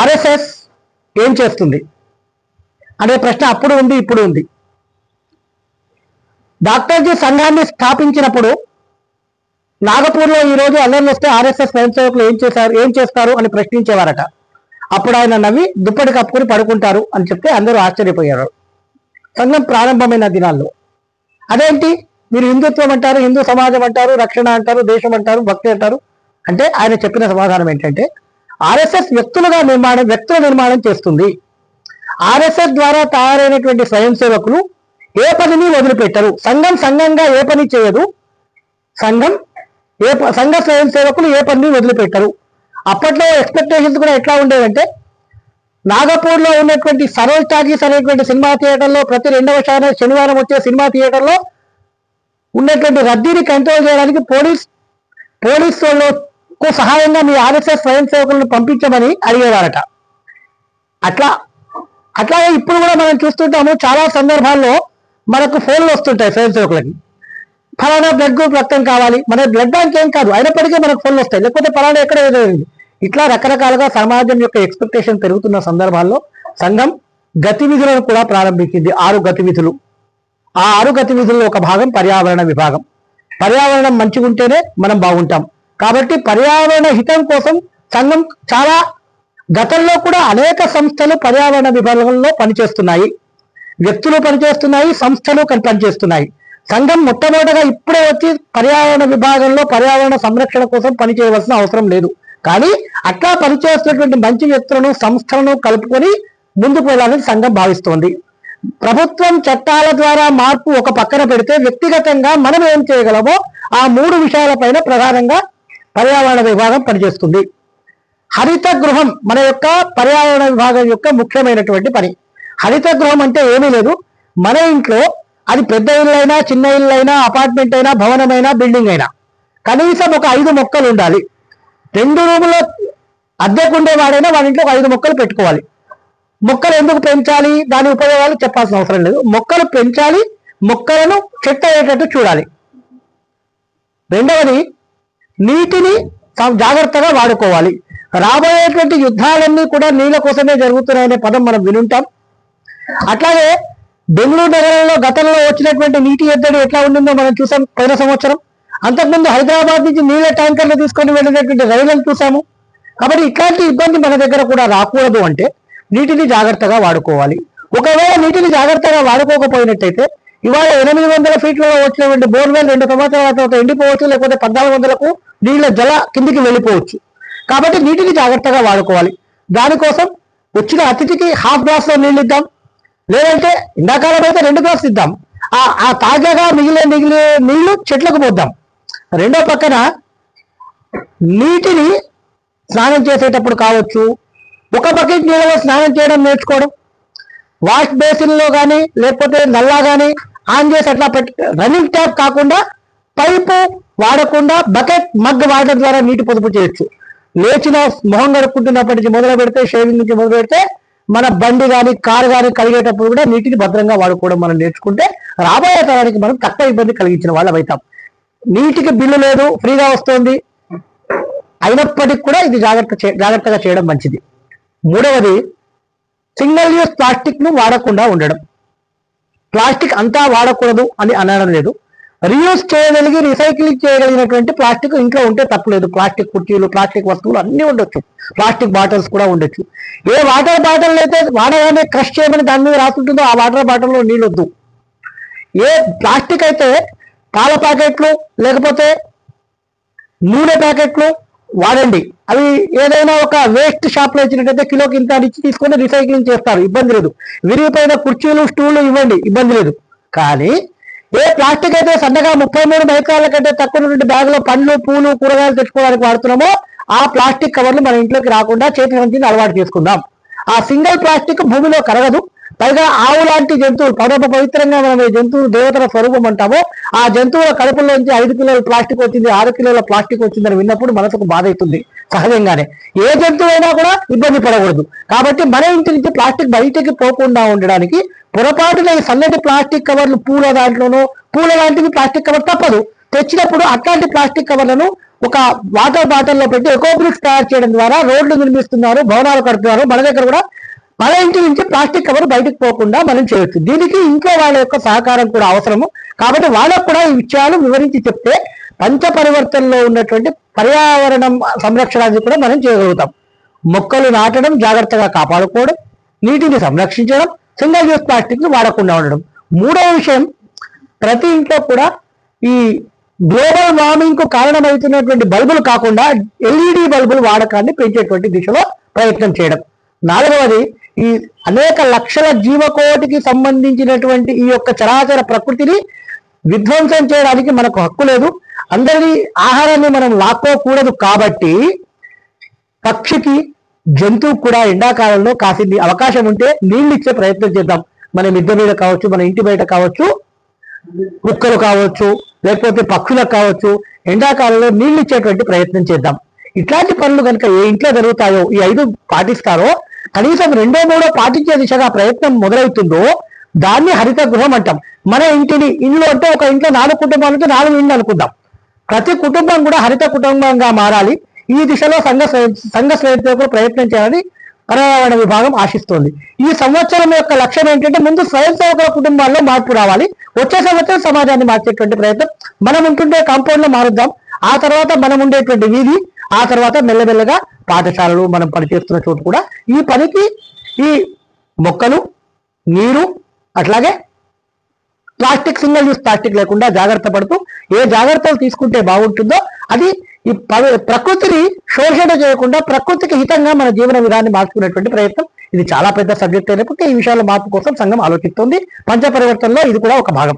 RSS ఏం చేస్తుంది? అనే ప్రశ్న అప్పుడు ఉంది ఇప్పుడు ఉంది. డాక్టర్జీ సంఘాన్ని స్థాపించినప్పుడు నాగపూర్లో ఈరోజు రోజు అల్లర్లు వస్తే ఆర్ఎస్ఎస్ స్వయం సేవకులు ఏం చేశారు ఏం చేస్తారు అని ప్రశ్నించేవారట. అప్పుడు ఆయన నవ్వి దుప్పటి కప్పుకొని పడుకుంటారు అని చెప్తే అందరూ ఆశ్చర్యపోయారు. సంఘం ప్రారంభమైన దినాల్లో. అదేంటి? మీరు హిందుత్వం అంటారు హిందూ సమాజం అంటారు రక్షణ అంటారు దేశం అంటారు భక్తి అంటారు. అంటే ఆయన చెప్పిన సమాధానం ఏంటంటే ఆర్ఎస్ఎస్ వ్యక్తులుగా నిర్మాణం వ్యక్తుల నిర్మాణం చేస్తుంది. ఆర్ఎస్ఎస్ ద్వారా తయారైనటువంటి స్వయం సేవకులు ఏ పనిని వదిలిపెట్టరు. సంఘం సంఘంగా ఏ పని చేయదు. సంఘం ఏ సంఘ స్వయం సేవకులు ఏ పనిని వదిలిపెట్టరు. అప్పట్లో ఎక్స్పెక్టేషన్స్ కూడా ఎట్లా ఉండేవంటే నాగపూర్లో ఉన్నటువంటి సరోజ్ టాకీస్ అనేటువంటి సినిమా థియేటర్లో ప్రతి రెండవ శని- శనివారం వచ్చే సినిమా థియేటర్లో ఉన్నటువంటి రద్దీని కంట్రోల్ చేయడానికి పోలీస్ పోలీస్ వాళ్ళకు సహాయంగా మీ ఆర్ఎస్ఎస్ స్వయం సేవకులను పంపించమని అడిగేవారట. అట్లా అట్లాగే ఇప్పుడు కూడా మనం చూస్తుంటాము చాలా సందర్భాల్లో మనకు ఫోన్లు వస్తుంటాయి స్వయం సేవకులకి. ఫలానా బ్లడ్ గ్రూప్ రక్తం కావాలి. మన బ్లడ్ బ్యాంక్ ఏం కాదు అయినప్పటికీ మనకు ఫోన్లు వస్తాయి. లేకపోతే ఫలానా ఎక్కడ ఏదో ఇట్లా రకరకాలుగా సమాజం యొక్క ఎక్స్పెక్టేషన్ పెరుగుతున్న సందర్భాల్లో సంఘం గతివిధులను కూడా ప్రారంభించింది. ఆరు గతివిధులు. ఆ ఆరు గతివిధుల్లో ఒక భాగం పర్యావరణ విభాగం. పర్యావరణం మంచిగా ఉంటేనే మనం బాగుంటాం. కాబట్టి పర్యావరణ హితం కోసం సంఘం చాలా గతంలో కూడా అనేక సంస్థలు పర్యావరణ విభాగంలో పనిచేస్తున్నాయి. వ్యక్తులు పనిచేస్తున్నాయి సంస్థలు పనిచేస్తున్నాయి. సంఘం మొట్టమొదటగా ఇప్పుడే వచ్చి పర్యావరణ విభాగంలో పర్యావరణ సంరక్షణ కోసం పనిచేయవలసిన అవసరం లేదు. కానీ అట్లా పనిచేస్తున్నటువంటి మంచి వ్యక్తులను సంస్థలను కలుపుకొని ముందుకు వెళ్ళాలని సంఘం భావిస్తోంది. ప్రభుత్వం చట్టాల ద్వారా మార్పు ఒక పక్కన పెడితే వ్యక్తిగతంగా మనం ఏం చేయగలమో ఆ మూడు విషయాలపైన ప్రధానంగా పర్యావరణ విభాగం పనిచేస్తుంది. హరిత గృహం మన యొక్క పర్యావరణ విభాగం యొక్క ముఖ్యమైనటువంటి పని. హరిత గృహం అంటే ఏమీ లేదు. మన ఇంట్లో అది పెద్ద ఇల్లు అయినా చిన్న ఇల్లు అయినా అపార్ట్మెంట్ అయినా భవనమైనా బిల్డింగ్ అయినా కనీసం ఒక ఐదు మొక్కలు ఉండాలి. రెండు రూములో అద్దెకుండే వాడైనా వాడి ఇంట్లో ఒక ఐదు మొక్కలు పెట్టుకోవాలి. మొక్కలు ఎందుకు పెంచాలి? దాని ఉపయోగాలు చెప్పాల్సిన అవసరం లేదు. మొక్కలు పెంచాలి మొక్కలను చెట్టు అయ్యేటట్టు చూడాలి. రెండవది నీటిని జాగ్రత్తగా వాడుకోవాలి. రాబోయేటువంటి యుద్ధాలన్నీ కూడా నీళ్ళ కోసమే జరుగుతున్నాయనే పదం మనం వినుంటాం. అట్లాగే బెంగళూరు నగరంలో గతంలో వచ్చినటువంటి నీటి ఎద్దడి ఎట్లా ఉండిందో మనం చూసాం పోయిన సంవత్సరం. అంతకుముందు హైదరాబాద్ నుంచి నీళ్ళ ట్యాంకర్లు తీసుకొని వెళ్ళినటువంటి రైళ్ళను చూసాము. కాబట్టి ఇట్లాంటి ఇబ్బంది మన దగ్గర కూడా రాకూడదు అంటే నీటిని జాగ్రత్తగా వాడుకోవాలి. ఒకవేళ నీటిని జాగ్రత్తగా వాడుకోకపోయినట్టయితే ఇవాళ ఎనిమిది వందల ఫీట్లలో వచ్చినటువంటి బోర్వెల్ రెండు సంవత్సరాల తర్వాత ఎండిపోవచ్చు లేకపోతే పద్నాలుగు వందలకు నీళ్ళ జల కిందికి వెళ్ళిపోవచ్చు. కాబట్టి నీటిని జాగ్రత్తగా వాడుకోవాలి. దానికోసం వచ్చిన అతిథికి హాఫ్ గ్లాస్లో నీళ్ళు ఇద్దాం. లేదంటే ఎండాకాలం అయితే రెండు గ్లాసులు ఇద్దాం. ఆ ఆ తాజాగా మిగిలే మిగిలే నీళ్ళు చెట్లకు పోద్దాం. రెండో పక్కన నీటిని స్నానం చేసేటప్పుడు కావచ్చు. ఒక బకెట్ నీళ్ళలో స్నానం చేయడం నేర్చుకోవడం. వాష్ బేసిన్లో కానీ లేకపోతే నల్లా కానీ ఆన్ చేసి అట్లా పెట్టి రన్నింగ్ ట్యాప్ కాకుండా పైపు వాడకుండా బకెట్ మగ్ వాడడం ద్వారా నీటి పొదుపు చేయొచ్చు. లేచిన మొహం గడుపుకుంటున్నప్పటి నుంచి మొదలు పెడితే షేవింగ్ నుంచి మొదలు పెడితే మన బండి కానీ కారు కానీ కలిగేటప్పుడు కూడా నీటిని భద్రంగా వాడుకోవడం మనం నేర్చుకుంటే రాబోయే తరానికి మనం తక్కువ ఇబ్బంది కలిగించిన వాళ్ళం అవుతాం. నీటికి బిల్లు లేదు ఫ్రీగా వస్తుంది. అయినప్పటికీ కూడా ఇది జాగ్రత్త జాగ్రత్తగా చేయడం మంచిది. మూడవది సింగిల్ యూస్ ప్లాస్టిక్ను వాడకుండా ఉండడం. ప్లాస్టిక్ అంతా వాడకూడదు అని అనడం లేదు. రీయూస్ చేయగలిగి రీసైక్లింగ్ చేయగలిగినటువంటి ప్లాస్టిక్ ఇంట్లో ఉంటే తప్పలేదు. ప్లాస్టిక్ కుర్చీలు ప్లాస్టిక్ వస్తువులు అన్నీ ఉండొచ్చు. ప్లాస్టిక్ బాటిల్స్ కూడా ఉండొచ్చు. ఏ వాటర్ బాటిల్ అయితే వాడగానే క్రష్ చేయమని దాని మీద రాసుంటుందో ఆ వాటర్ బాటిల్లో నీళ్ళు వద్దు ఏ ప్లాస్టిక్ అయితే పాల ప్యాకెట్లు లేకపోతే నూనె ప్యాకెట్లు వాడండి. అవి ఏదైనా ఒక వేస్ట్ షాప్లో ఇచ్చినట్టయితే కిలోకి ఇంత ఇచ్చి తీసుకొని రీసైక్లింగ్ చేస్తారు. ఇబ్బంది లేదు. విరిగిపోయిన కుర్చీలు స్టూళ్ళు ఇవ్వండి. ఇబ్బంది లేదు. కానీ ఏ ప్లాస్టిక్ అయితే సన్నగా ముప్పై మూడు మైక్రాల కంటే తక్కువ ఉన్నటువంటి బ్యాగ్ పండ్లు పూలు కూరగాయలు తెచ్చుకోవడానికి వాడుతున్నామో ఆ ప్లాస్టిక్ కవర్లు మన ఇంట్లోకి రాకుండా చేతి నుంచి అలవాటు చేసుకుందాం. ఆ సింగిల్ ప్లాస్టిక్ భూమిలో కరగదు. పైగా ఆవు లాంటి జంతువులు పరమ పవిత్రంగా మనం ఈ జంతువులు దేవతల స్వరూపం అంటామో ఆ జంతువుల కడుపులోంచి ఐదు కిలోల ప్లాస్టిక్ వచ్చింది ఆరు కిలోల ప్లాస్టిక్ వచ్చిందని విన్నప్పుడు మనసుకు బాధ అవుతుంది. సహజంగానే ఏ జంతువు అయినా కూడా ఇబ్బంది పడకూడదు. కాబట్టి మన ఇంటి నుంచి ప్లాస్టిక్ బయటకి పోకుండా ఉండడానికి పొరపాటున ఈ సన్నటి ప్లాస్టిక్ కవర్లు పూల దాంట్లోనూ పూల లాంటివి ప్లాస్టిక్ కవర్ తప్పదు. తెచ్చినప్పుడు అట్లాంటి ప్లాస్టిక్ కవర్లను ఒక వాటర్ బాటిల్లో పెట్టి ఎకో బ్రిక్స్ తయారు చేయడం ద్వారా రోడ్లు నిర్మిస్తున్నారు భవనాలు కడుతున్నారు. మన దగ్గర కూడా మన ఇంటి నుంచి ప్లాస్టిక్ కవర్ బయటకు పోకుండా మనం చేయొచ్చు. దీనికి ఇంట్లో వాళ్ళ యొక్క సహకారం కూడా అవసరము. కాబట్టి వాళ్ళకు కూడా ఈ విషయాలు వివరించి చెప్తే పంచ పరివర్తనలో ఉన్నటువంటి పర్యావరణం సంరక్షణాన్ని కూడా మనం చేయగలుగుతాం. మొక్కలు నాటడం జాగ్రత్తగా కాపాడుకోవడం నీటిని సంరక్షించడం సింగల్ యూస్ ప్లాస్టిక్ వాడకుండా ఉండడం. మూడవ విషయం ప్రతి ఇంట్లో కూడా ఈ గ్లోబల్ వార్మింగ్కు కారణమవుతున్నటువంటి బల్బులు కాకుండా ఎల్ఈడి బల్బులు వాడకాన్ని పెంచేటువంటి దిశలో ప్రయత్నం చేయడం. నాలుగవది ఈ అనేక లక్షల జీవకోటికి సంబంధించినటువంటి ఈ యొక్క చరాచర ప్రకృతిని విధ్వంసం చేయడానికి మనకు హక్కు లేదు. అందరి ఆహారాన్ని మనం లాక్కోకూడదు కాబట్టి పక్షికి జంతువు కూడా ఎండాకాలంలో కాసింది అవకాశం ఉంటే నీళ్ళు ఇచ్చే ప్రయత్నం చేద్దాం. మన మిద్దె మీద కావచ్చు మన ఇంటి బయట కావచ్చు కుక్కలు కావచ్చు లేకపోతే పక్షులకు కావచ్చు ఎండాకాలంలో నీళ్ళు ఇచ్చేటువంటి ప్రయత్నం చేద్దాం. ఇట్లాంటి పనులు కనుక ఏ ఇంట్లో జరుగుతాయో ఈ ఐదు పాటిస్తారో కనీసం రెండో మూడో పాటించే దిశగా ప్రయత్నం మొదలవుతుందో దాన్ని హరిత గృహం అంటాం. మన ఇంటిని ఇల్లు అంటే ఒక ఇంట్లో నాలుగు కుటుంబాలు ఉంటే నాలుగు ఇండ్లు అనుకుందాం. ప్రతి కుటుంబం కూడా హరిత కుటుంబంగా మారాలి. ఈ దిశలో సంఘ సంఘ స్వయంసేవకులు ప్రయత్నం చేయాలని పర్యావరణ విభాగం ఆశిస్తోంది. ఈ సంవత్సరం యొక్క లక్ష్యం ఏంటంటే ముందు స్వయం సేవకుల కుటుంబాల్లో మార్పు రావాలి. వచ్చే సంవత్సరం సమాజాన్ని మార్చేటువంటి ప్రయత్నం. మనం ఉంటుండే కాంపౌండ్లో మారుద్దాం. ఆ తర్వాత మనం ఉండేటువంటి వీధి ఆ తర్వాత మెల్లమెల్లగా పాఠశాలలు మనం పనిచేస్తున్న చోటు కూడా. ఈ పనికి ఈ మొక్కలు నీరు అట్లాగే ప్లాస్టిక్ సింగల్ యూస్ ప్లాస్టిక్ లేకుండా జాగ్రత్త పడుతూ ఏ జాగ్రత్తలు తీసుకుంటే బాగుంటుందో అది ఈ ప్రకృతిని శోషణ చేయకుండా ప్రకృతికి హితంగా మన జీవన విధాన్ని మార్చుకునేటువంటి ప్రయత్నం. ఇది చాలా పెద్ద సబ్జెక్ట్ అయినప్పటికీ ఈ విషయాల మార్పు కోసం సంఘం ఆలోచిస్తుంది. పంచ పరివర్తనలో ఇది కూడా ఒక భాగం.